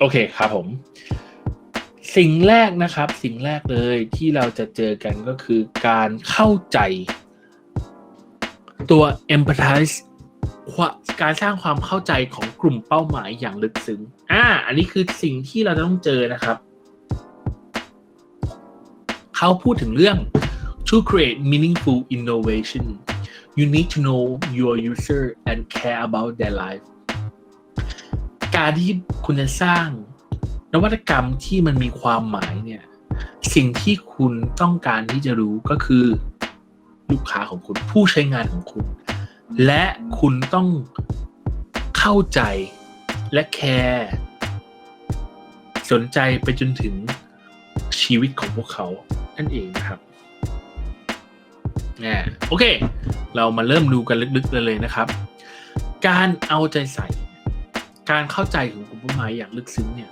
โอเคครับผม สิ่งแรกนะครับ สิ่งแรกเลยที่เราจะเจอกันก็คือการเข้าใจ ตัว empathize การสร้างความเข้าใจของกลุ่มเป้าหมายอย่างลึกซึ้ง อ่า อันนี้คือสิ่งที่เราจะต้องเจอนะครับ เขาพูดถึงเรื่อง to create meaningful innovation you need to know your user and care about their life การที่คุณจะสร้างนวัตกรรมที่มันมีความหมายเนี่ย สิ่งที่คุณต้องการที่จะรู้ก็คือ ลูกค้าของคุณผู้ใช้งานของคุณ และคุณต้องเข้าใจและแคร์สนใจไปจนถึงชีวิตของพวกเขานั่นเองนะครับอ่โอเค เรามาเริ่มดูกันลึกๆเลยนะครับ การเอาใจใส่ การเข้าใจของกลุ่มเป้าหมายอย่างลึกซึ้งเนี่ย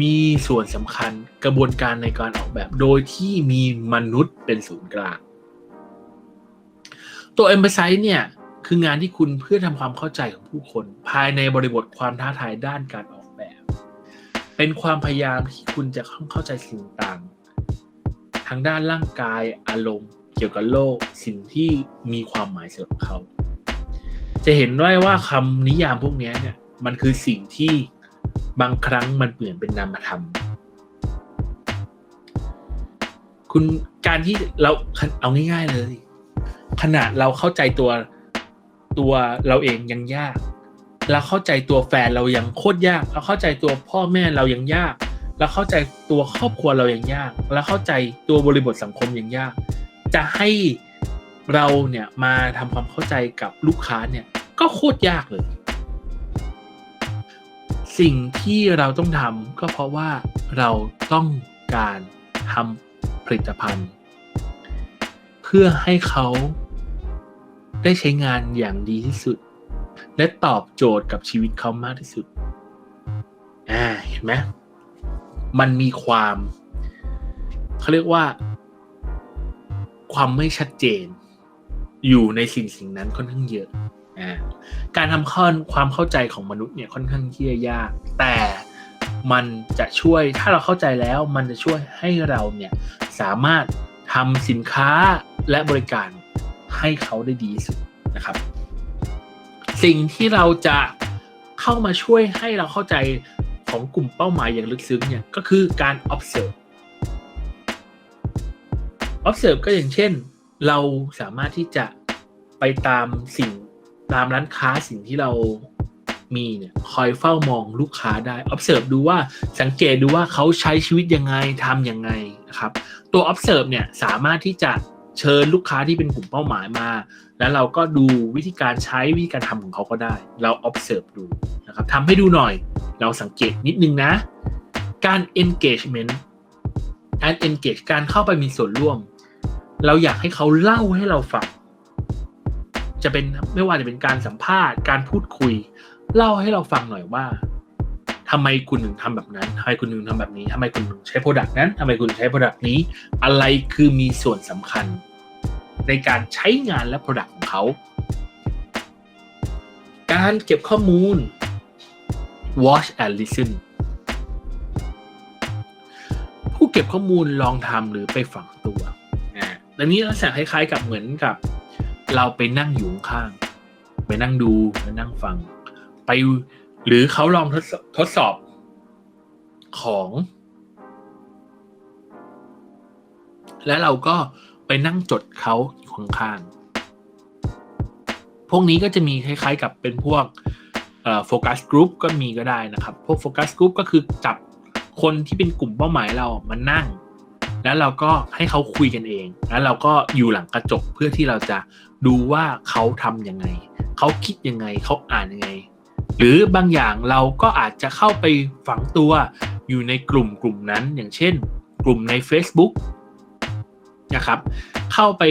มีส่วนสำคัญกระบวนการในการออกแบบ โดยที่มีมนุษย์เป็นศูนย์กลาง ตัว Emphasize เนี่ยคืองานที่คุณเพื่อทำความเข้าใจของผู้คน ภายในบริบทความท้าทายด้านการออกแบบ เป็นความพยายามที่คุณจะเข้าใจสิ่งต่างทางด้านร่างกายอารมณ์ เกี่ยวกับโลกสิ่งที่มีความหมายสำหรับเขา จะเห็นได้ว่าคำนิยามพวกนี้เนี่ย มันคือสิ่งที่บางครั้งมันเปลี่ยนเป็นนามธรรม คุณการที่เราเอาง่ายๆเลย ขนาดเราเข้าใจตัวตัวเราเองยังยาก เราเข้าใจตัวแฟนเรายังโคตรยาก เราเข้าใจตัวพ่อแม่เรายังยาก เราเข้าใจตัวครอบครัวเรายังยาก เราเข้าใจตัวบริบทสังคมยังยาก จะให้เราเนี่ยมาทำความเข้าใจกับลูกค้าเนี่ยก็โคตรยากเลย สิ่งที่เราต้องทำก็เพราะว่าเราต้องการทำผลิตภัณฑ์ เพื่อให้เขาได้ใช้งานอย่างดีที่สุด และตอบโจทย์กับชีวิตเขามากที่สุดอ่าเห็นไหมมันมีความเขาเรียกว่า ความไม่ชัดเจน อยู่ในสิ่งสิ่งนั้นค่อนข้างเยอะ การทำข้อความเข้าใจของมนุษย์เนี่ยค่อนข้างที่จะยาก แต่มันจะช่วยถ้าเราเข้าใจแล้วมันจะช่วยให้เราเนี่ยสามารถทำสินค้าและบริการให้เขาได้ดีสุดนะครับ สิ่งที่เราจะเข้ามาช่วยให้เราเข้าใจของกลุ่มเป้าหมายอย่างลึกซึ้งเนี่ยก็คือการ observe observe ก็อย่างเช่น เราสามารถที่จะไปตามสิ่ง ตามร้านค้าสิ่งที่เรามีเนี่ยคอยเฝ้ามองลูกค้าได้ observe ดูว่าสังเกตดูว่าเขาใช้ชีวิตยังไงทำยังไงนะครับ ตัว observe เนี่ยสามารถที่จะเชิญลูกค้าที่เป็นกลุ่มเป้าหมายมา แล้วเราก็ดูวิธีการใช้วิธีการทำของเขาก็ได้ เรา observe ดูนะครับทำให้ดูหน่อย เราสังเกตนิดนึงนะ การ engagement การ engage การเข้าไปมีส่วนร่วม เราอยากให้เขาเล่าให้เราฟัง จะเป็นไม่ว่าจะเป็นการสัมภาษณ์การพูดคุย เล่าให้เราฟังหน่อยว่าทำไมคุณถึงทำแบบนั้นทำไมคุณถึงทำแบบนี้ทำไมคุณถึงใช้โปรดักต์นั้นทำไมคุณใช้โปรดักต์นี้ อะไรคือมีส่วนสำคัญ ในการใช้งานและโปรดักต์ของเขา การเก็บข้อมูล watch and listen ผู้เก็บข้อมูลลองทำหรือไปฝังตัวอ่าอันนี้ลักษณะคล้ายๆกับเหมือนกับ เราไปนั่งอยู่ข้าง ไปนั่งดูไปนั่งฟัง ไปหรือเขาลองทดสอบทดสอบของ แล้วเราก็ไปนั่งจดเขาอยู่ข้างๆพวกนี้ก็จะมีคล้ายๆกับเป็นพวกโฟกัสกรุ๊ปก็มีก็ได้นะครับ พวกโฟกัสกรุ๊ปก็คือจับคนที่เป็นกลุ่มเป้าหมายเรามานั่ง แล้วเราก็ให้เขาคุยกันเอง แล้วเราก็อยู่หลังกระจกเพื่อที่เราจะดูว่าเขาทำยังไง เขาคิดยังไง เขาอ่านยังไง หรือบางอย่างเราก็อาจจะเข้าไปฝังตัวอยู่ในกลุ่มกลุ่มนั้น อย่างเช่น กลุ่มใน Facebook นะครับ เข้าไป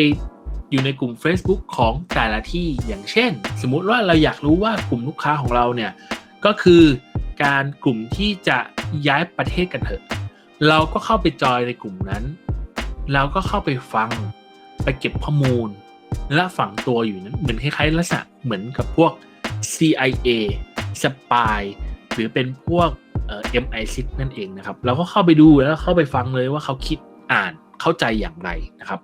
อยู่ในกลุ่ม Facebook ของแต่ละที่อย่างเช่น สมมุติว่าเราอยากรู้ว่ากลุ่มลูกค้าของเราเนี่ยก็คือการกลุ่มที่จะย้ายประเทศกันเถอะ เราก็เข้าไปจอยในกลุ่มนั้นเราก็เข้าไปฟังไปเก็บข้อมูล และฝังตัวอยู่นั้นเหมือนคล้ายๆลักษณะเหมือนกับพวก CIA สปายหรือเป็นพวกเอ่อ MI6 นั่นเองนะครับ เราก็เข้าไปดูแล้วเข้าไปฟังเลยว่าเขาคิดอ่านเข้าใจอย่างไรนะครับ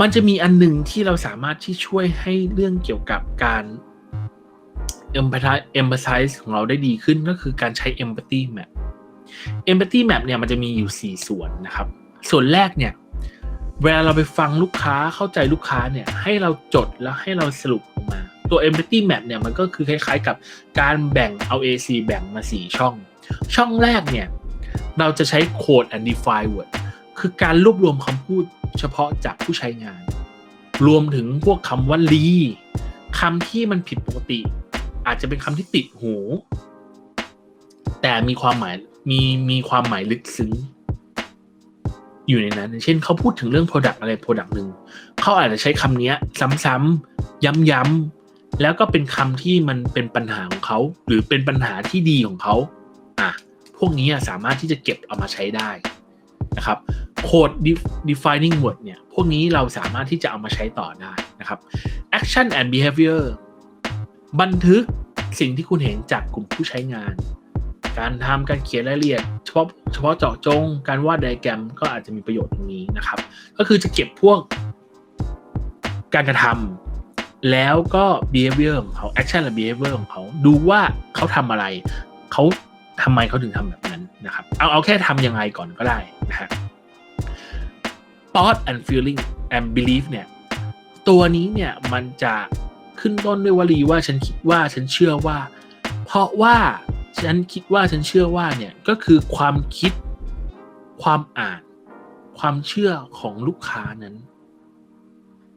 มันจะมีอันหนึ่งที่เราสามารถที่ช่วยให้เรื่องเกี่ยวกับการ empathize empathize ของเราได้ดีขึ้นก็คือการใช้ empathy map empathy map เนี่ยมันจะมีอยู่ 4 ส่วนนะครับ ส่วนแรกเนี่ยเวลาเราไปฟังลูกค้าเข้าใจลูกค้าเนี่ยให้เราจดแล้วให้เราสรุปออกมา ตัว empathy map เนี่ยมันก็คือคล้ายๆกับการแบ่งเอา AC แบ่งมา 4 ช่อง ช่องแรกเนี่ยเราจะใช้ code and define word คือการรวบรวมคำพูดเฉพาะจากผู้ใช้งาน รวมถึงพวกคำว่าลีคำที่มันผิดปกติ อาจจะเป็นคำที่ติดหู แต่มีความหมาย มีมีความหมายลึกซึ้งอยู่ในนั้น เช่นเขาพูดถึงเรื่อง Product อะไร Product หนึ่งเขาอาจจะใช้คำนี้ซ้ำๆย้ำๆแล้วก็เป็นคำที่มันเป็นปัญหาของเขาหรือเป็นปัญหาที่ดีของเขาอะพวกนี้สามารถที่จะเก็บเอามาใช้ได้นะครับ Code defining word เนี่ย พวกนี้เราสามารถที่จะเอามาใช้ต่อได้นะครับ action and behavior บันทึกสิ่งที่คุณเห็นจากกลุ่มผู้ใช้งาน การทำการเขียนรายละเอียดเฉพาะเฉพาะเจาะจง การวาดไดอะแกรมก็อาจจะมีประโยชน์ตรงนี้นะครับ ก็คือจะเก็บพวกการกระทำแล้วก็ behavior ของเขา action และ behavior ของเขาดูว่าเขาทำอะไรเขาทำไมเขาถึงทำแบบนั้นนะครับ เอาเอาแค่ทำยังไงก่อนก็ได้นะฮะ thought and feeling and belief เนี่ย ตัวนี้เนี่ยมันจะขึ้นต้นด้วยวลีว่าฉันคิดว่าฉันเชื่อว่า เพราะว่า ฉันคิดว่าฉันเชื่อว่าเนี่ยก็คือความคิดความอ่าน ความเชื่อของลูกค้านั้น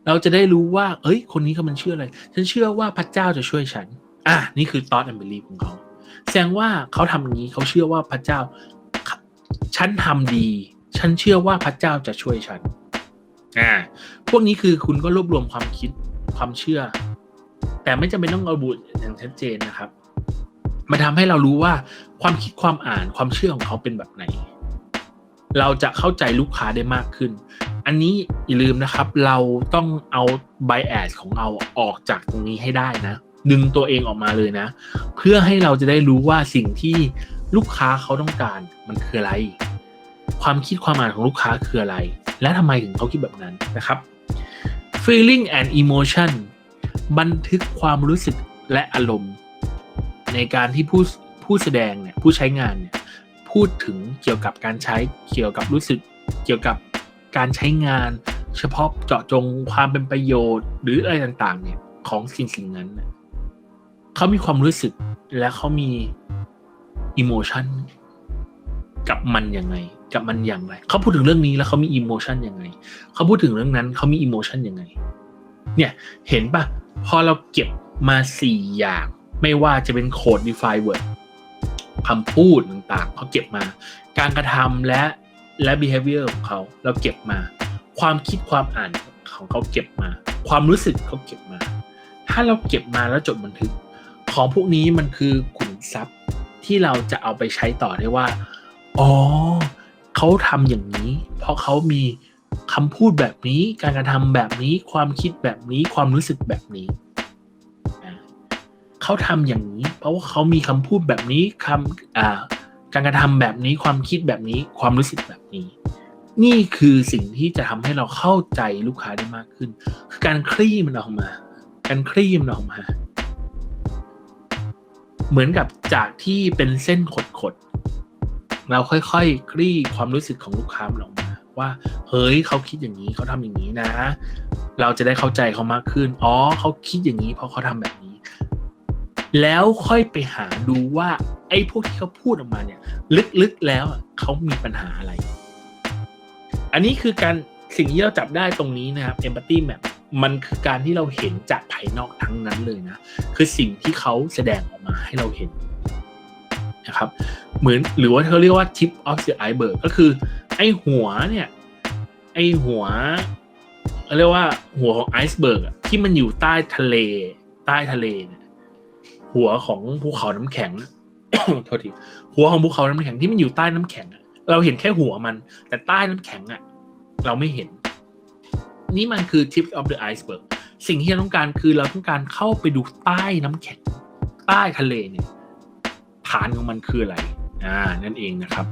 เราจะได้รู้ว่า เอ้ย คนนี้เขามันเชื่ออะไร ฉันเชื่อว่าพระเจ้าจะช่วยฉัน อะนี่คือ thought and belief ของเขาแสดงว่าเขาทำอย่างนี้เขาเชื่อว่าพระเจ้า ฉันทำดี ฉันเชื่อว่าพระเจ้าจะช่วยฉัน อ่า พวกนี้คือคุณก็รวบรวมความคิดความเชื่อ แต่ไม่จำเป็นต้องระบุอย่างชัดเจนนะครับ มันทำให้เรารู้ว่าความคิดความอ่านความเชื่อของเขาเป็นแบบไหน เราจะเข้าใจลูกค้าได้มากขึ้น อันนี้อย่าลืมนะครับ เราต้องเอา bias ของเราออกจากตรงนี้ให้ได้นะ ดึงตัวเองออกมาเลยนะ เพื่อให้เราจะได้รู้ว่าสิ่งที่ลูกค้าเขาต้องการมันคืออะไร ความคิดความอ่านของลูกค้าคืออะไร และทำไมถึงเขาคิดแบบนั้นนะครับ feeling and emotion บันทึกความรู้สึกและอารมณ์ ในการที่ผู้ผู้แสดงเนี่ยผู้ใช้งานเนี่ยพูดถึงเกี่ยวกับการใช้เกี่ยวกับรู้สึกเกี่ยวกับการใช้งาน เฉพาะเจาะจงความเป็นประโยชน์ หรืออะไรต่างๆ เนี่ยของสิ่งสิ่งนั้นเนี่ยเขามีความรู้สึกและเขามีอิโมชันกับมันยังไง กับมันอย่างไรเขาพูดถึงเรื่องนี้แล้วเขามีอิโมชันยังไงเขาพูดถึงเรื่องนั้นเขามีอิโมชันยังไง เนี่ยเห็นปะพอเราเก็บมาสี่อย่าง ไม่ว่าจะเป็นโคด define word คำพูดต่างๆเขาเก็บมา การกระทำและและ behavior ของเขาเราเก็บมา ความคิดความอ่านของเขาเก็บมา ความรู้สึกเขาเก็บมา ถ้าเราเก็บมาแล้วจดบันทึก ของพวกนี้มันคือขุนทรัพย์ที่เราจะเอาไปใช้ต่อได้ว่า อ๋อเขาทำอย่างนี้ เพราะเขามีคำพูดแบบนี้ การกระทำแบบนี้ ความคิดแบบนี้ ความรู้สึกแบบนี้ เขาทำอย่างนี้ เพราะว่าเขามีคำพูดแบบนี้คำการกระทำแบบนี้ความคิดแบบนี้ความรู้สึกแบบนี้ นี่คือสิ่งที่จะทำให้เราเข้าใจลูกค้าได้มากขึ้น คือการคลี่มันออกมา การคลี่มันออกมา เหมือนกับจากที่เป็นเส้นขดๆเราค่อยๆคคลี่ความรู้สึกของลูกค้ามันออกมาว่าเฮ้ยเขาคิดอย่างนี้เขาทำอย่างนี้นะ เราจะได้เข้าใจเขามากขึ้น อ๋อเขาคิดอย่างนี้เพราะเขาทำแบบนี้ แล้วค่อยไปหาดูว่าไอ้พวกที่เขาพูดออกมาเนี่ย ลึกๆแล้วเขามีปัญหาอะไร อันนี้คือการสิ่งที่เราจับได้ตรงนี้นะครับ empathy map มันคือการที่เราเห็นจากภายนอกทั้งนั้นเลยนะ คือสิ่งที่เขาแสดงออกมาให้เราเห็นนะครับ เหมือนหรือว่าเขาเรียกว่า tip of the iceberg ก็คือ ไอ้หัวเนี่ย ไอ้หัวเขาเรียกว่าหัวของไอซ์เบิร์กที่มันอยู่ใต้ทะเล ใต้ทะเลเนี่ย หัวของภูเขาน้ำแข็งโทษทีหัวของภูเขาน้ำแข็งที่มันอยู่ใต้น้ำแข็งอะเราเห็นแค่หัวมัน แต่ใต้น้ำแข็งอะเราไม่เห็น นี่มันคือ tip of the iceberg สิ่งที่เราต้องการคือเราต้องการเข้าไปดูใต้น้ำแข็ง ใต้ทะเลเนี่ยฐานของมันคืออะไร อ่า นั่นเองนะครับ